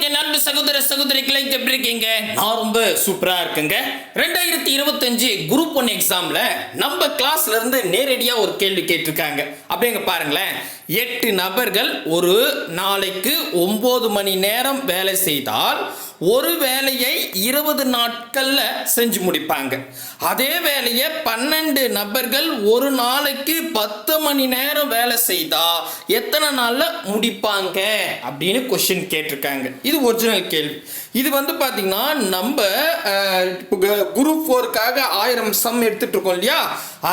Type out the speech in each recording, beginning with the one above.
வணக்கம் அன்பு சகோதர சகோதரிகளை எப்படி இருக்கீங்க? நான் ரொம்ப சூப்பரா இருக்குங்க. ரெண்டாயிரத்தி இருபத்தஞ்சு குரூப் ஒன் எக்ஸாம்ல நம்ம கிளாஸ்ல இருந்து நேரடியா ஒரு கேள்வி கேட்டிருக்காங்க. அப்படிங்க பாருங்களேன். எட்டு நபர்கள் ஒரு நாளைக்கு ஒன்பது மணி நேரம் வேலை செய்தால் ஒரு வேலையை இருபது நாட்களில் செஞ்சு முடிப்பாங்க. அதே வேலையை பன்னெண்டு நபர்கள் ஒரு நாளைக்கு பத்து மணி நேரம் வேலை செய்தா எத்தனை நாளில் முடிப்பாங்க? அப்படின்னு கொஸ்டின் கேட்டிருக்காங்க. இது ஒரிஜினல் கேள்வி. இது வந்து பார்த்தீங்கன்னா நம்ம குரூப் ஃபோருக்காக ஆயிரம் சம் எடுத்துட்டு இருக்கோம் இல்லையா?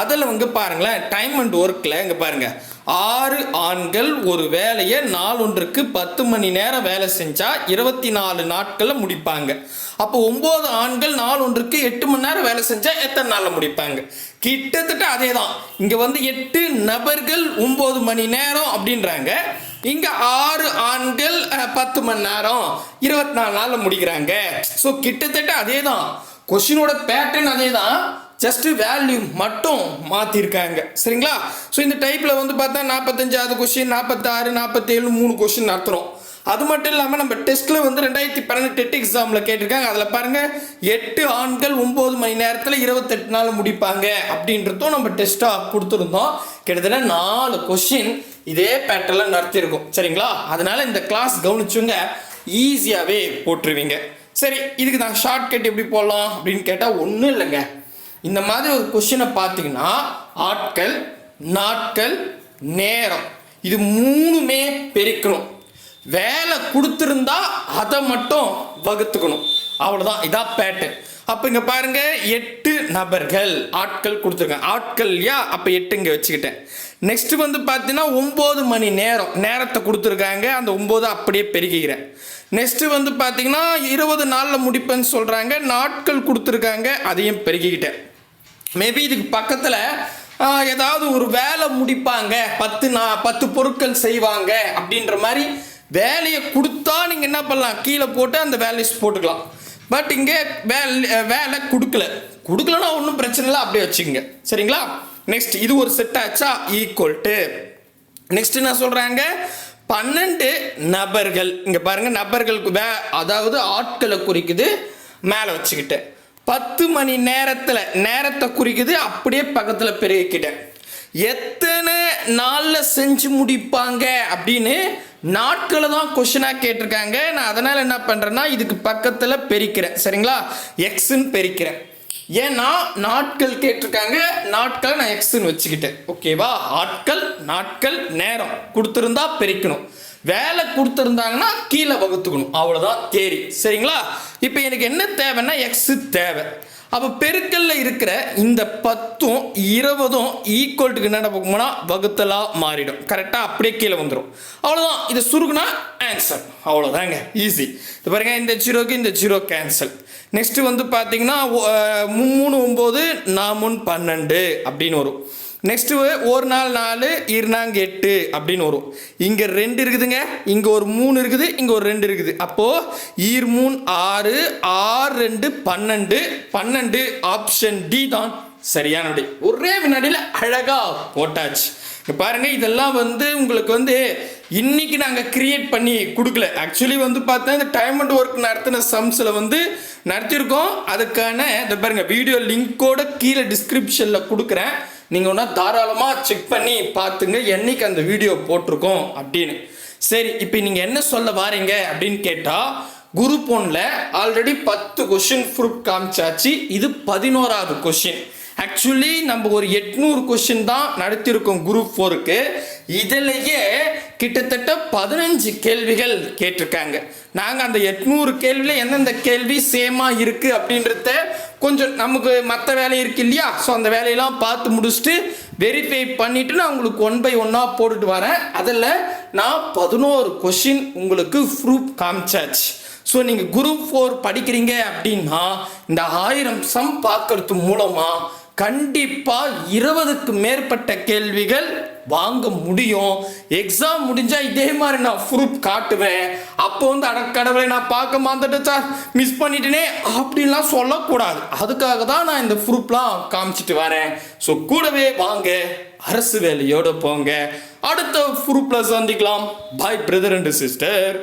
அதில் வந்து பாருங்களேன் டைம் அண்ட் ஒர்க்கில் இங்கே பாருங்கள் ஆறு ஆண்கள் ஒரு வேலையை நாளொன்றுக்கு பத்து மணி நேரம் வேலை செஞ்சால் இருபத்தி நாலு நாட்களில் முடிப்பாங்க. அப்போ ஒம்பது ஆண்கள் நாளொன்றுக்கு எட்டு மணி நேரம் வேலை செஞ்சால் எத்தனை நாளில் முடிப்பாங்க? கிட்டத்தட்ட அதே தான் இங்கே வந்து எட்டு நபர்கள் ஒம்பது மணி நேரம் அப்படின்றாங்க. இங்கே ஆறு ஆண்கள் பத்து மணி நேரம் இருபத்தி நாலு நாளில் முடிக்கிறாங்க. ஸோ கிட்டத்தட்ட அதே தான் கொஷினோட பேட்டர்ன் அதே தான் ஜஸ்ட் வேல்யூ மட்டும் மாற்றிருக்காங்க சரிங்களா? ஸோ இந்த டைப்பில் வந்து பார்த்தா நாற்பத்தஞ்சாவது கொஷின் நாற்பத்தாறு நாற்பத்தேழு மூணு கொஷின் நடத்துகிறோம் அது மட்டும் இல்லாமல் நம்ம டெஸ்ட்டில் வந்து ரெண்டாயிரத்தி பன்னெண்டு டெட் எக்ஸாமில் கேட்டிருக்காங்க. அதில் பாருங்கள் எட்டு ஆண்கள் ஒம்பது மணி நேரத்தில் இருபத்தெட்டு நாள் முடிப்பாங்க அப்படின்றதும் நம்ம டெஸ்ட்டாக கொடுத்துருந்தோம். கிட்டத்தட்ட நாலு கொஷின் இதே பேட்டர்ல நடத்தியிருக்கோம் சரிங்களா? அதனால் இந்த கிளாஸ் கவனிச்சுங்க ஈஸியாகவே போட்டுருவீங்க. சரி இதுக்கு நான் ஷார்ட்கட் எப்படி போடலாம் அப்படின்னு கேட்டால் ஒன்றும் இல்லைங்க. இந்த மாதிரி ஒரு கொஷினை பார்த்தீங்கன்னா ஆட்கள் நாட்கள் நேரம். இது மூணுமே பெருக்கணும். வேலை கொடுத்துருந்தா அதை மட்டும் வகுத்துக்கணும். அவ்வளோதான் இதான் பேட்டர்ன் அப்போ இங்கே பாருங்க எட்டு நபர்கள் ஆட்கள் கொடுத்துருக்காங்க. ஆட்கள் இல்லையா? அப்போ எட்டு இங்கே வச்சுக்கிட்டேன். நெக்ஸ்ட் வந்து பார்த்தீங்கன்னா ஒம்பது மணி நேரம் நேரத்தை கொடுத்துருக்காங்க. அந்த ஒம்பது அப்படியே பெருகிக்கிறேன் நெக்ஸ்ட்டு வந்து பார்த்தீங்கன்னா இருபது நாளில் முடிப்பேன்னு சொல்கிறாங்க நாட்கள் கொடுத்துருக்காங்க. அதையும் பெருகிக்கிட்டேன் மேபி இதுக்கு பக்கத்தில் ஏதாவது ஒரு வேலை முடிப்பாங்க. பத்து நா பத்து பொருட்கள் செய்வாங்க அப்படின்ற மாதிரி வேலையை கொடுத்தா நீங்கள் என்ன பண்ணலாம்? கீழே போட்டு அந்த வேலையை போட்டுக்கலாம். பட் இங்கே வேலை வேலை கொடுக்கல. கொடுக்கலன்னா ஒன்றும் பிரச்சனை இல்லை அப்படியே வச்சுக்கோங்க. சரிங்களா? நெக்ஸ்ட் இது ஒரு செட் ஆச்சா? ஈக்குவல் டு நெக்ஸ்ட் என்ன சொல்கிறாங்க பன்னெண்டு நபர்கள். இங்கே பாருங்கள் நபர்களுக்கு வே அதாவது ஆட்களை குறிக்குது மேலே வச்சுக்கிட்டேன் பத்து மணி நேரத்தில் நேரத்தை குறிக்குது அப்படியே பக்கத்தில் பெருகிக்கிட்டேன் எத்தனை நாளில் செஞ்சு முடிப்பாங்க அப்படின்னு நாட்களை தான் கொஷினாக கேட்டிருக்காங்க. நான் அதனால் என்ன பண்ணுறேன்னா இதுக்கு பக்கத்தில் பெருக்கிறேன். சரிங்களா? எக்ஸுன்னு பெருக்கிறேன். ஏன்னா நாட்கள் கேட்டிருக்காங்க. நாட்களை நான் எக்ஸுன்னு வச்சுக்கிட்டேன். ஓகேவா ஆட்கள் நாட்கள் நேரம். கொடுத்துருந்தா பெருக்கணும். வேலை கொடுத்துருந்தாங்கன்னா கீழே வகுத்துக்கணும். அவ்வளோதான் தேரி சரிங்களா? இப்போ எனக்கு என்ன தேவைன்னா எக்ஸு தேவை. அப்போ பெருக்கல்ல இருக்கிற இந்த பத்தும் இருபதும் ஈக்குவல்ட்டுக்கு என்ன போகும்னா வகுத்தலாக மாறிடும். கரெக்டாக அப்படியே கீழே வந்துடும் அவ்வளோதான் இதை சுருக்குனா ஆன்சர் அவ்வளோதாங்க ஈஸி இது பாருங்க இந்த ஜீரோக்கு இந்த ஜீரோ கேன்சல் நெக்ஸ்ட் வந்து பார்த்தீங்கன்னா மூணு ஒம்பது நாமுன் பன்னெண்டு அப்படின்னு வரும். நெக்ஸ்ட்டு ஒரு நாள் நாலு இருநாங்க எட்டு அப்படின்னு வரும். இங்கே ரெண்டு இருக்குதுங்க இங்கே ஒரு மூணு இருக்குது இங்கே ஒரு ரெண்டு இருக்குது. அப்போது ஈர் மூணு ஆறு ஆறு ரெண்டு பன்னெண்டு. பன்னெண்டு ஆப்ஷன் டி தான் சரியான விடை. ஒரே வினாடியில் அழகாக போட்டாச்சு பாருங்கள் இதெல்லாம் வந்து உங்களுக்கு வந்து இன்னைக்கு நாங்கள் கிரியேட் பண்ணி கொடுக்கல. ஆக்சுவலி வந்து பார்த்தா இந்த டைம் ஒர்க் நடத்தின சம்ஸில் வந்து நடத்தியிருக்கோம் அதுக்கான இந்த பாருங்க வீடியோ லிங்கோட கீழே டிஸ்கிரிப்ஷனில் கொடுக்குறேன். நீங்கள் ஒன்றா தாராளமாக செக் பண்ணி பார்த்துங்க. என்னைக்கு அந்த வீடியோ போட்டிருக்கோம் அப்படின்னு. சரி இப்போ நீங்கள் என்ன சொல்ல வாரீங்க அப்படின்னு கேட்டால் குரூப் ஒன்ல ஆல்ரெடி பத்து கொஷின் ப்ரூப் காமிச்சாச்சு. இது பதினோராவது கொஷின் ஆக்சுவலி நம்ம ஒரு எட்நூறு கொஷின் தான் நடத்தியிருக்கோம் குரூப் ஃபோருக்கு இதிலேயே கிட்டத்தட்ட பதினஞ்சு கேள்விகள் கேட்டிருக்காங்க. நாங்கள் அந்த எட்நூறு கேள்வியில் எந்தெந்த கேள்வி சேமாக இருக்குது அப்படின்றத கொஞ்சம் நமக்கு மற்ற வேலை இருக்கு இல்லையா? ஸோ அந்த வேலையெல்லாம் பார்த்து முடிச்சுட்டு வெரிஃபை பண்ணிவிட்டு நான் உங்களுக்கு ஒன் பை ஒன்னாக போட்டுட்டு வரேன். அதில் நான் பதினோரு கொஷின் உங்களுக்கு ப்ரூஃப் காமிச்சாச்சு. ஸோ நீங்கள் குரூப் ஃபோர் படிக்கிறீங்க அப்படின்னா இந்த ஆயிரம் சம் பார்க்கறது மூலமாக கண்டிப்பாக இருபதுக்கு மேற்பட்ட கேள்விகள் வாங்க முடியும். எக்ஸாம் முடிஞ்சா இதே மாதிரி நான் ப்ரூஃப் காட்டுவேன். அப்போ வந்து அடக்கடவுளை நான் பார்க்க மாந்துட்டேன் சார் மிஸ் பண்ணிட்டேனே அப்படின்லாம் சொல்லக்கூடாது. அதுக்காக தான் நான் இந்த ப்ரூஃப்லாம் காமிச்சிட்டு வரேன். ஸோ கூடவே வாங்க. அரசு வேலையோட போங்க. அடுத்த ப்ரூஃப்ல சந்திக்கலாம். பாய் பிரதர் அண்ட் சிஸ்டர்